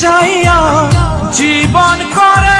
চাইয়া জীবন করে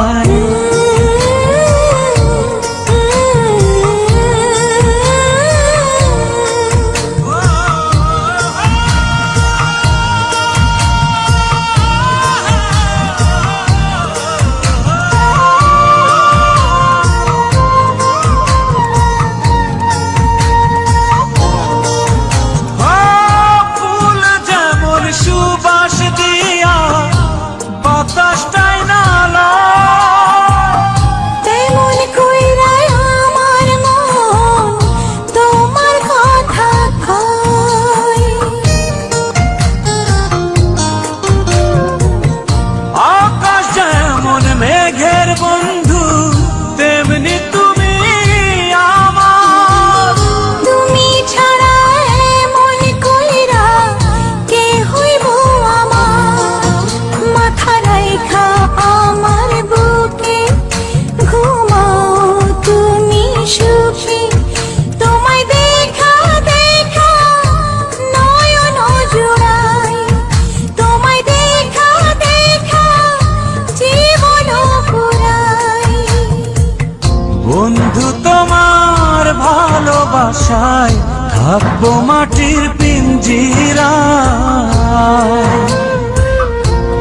আশায় থাকব মাটির পিঞ্জিরা।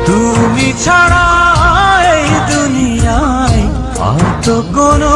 তুমি ছাড়া এই দুনিয়ায় আর তো কোনো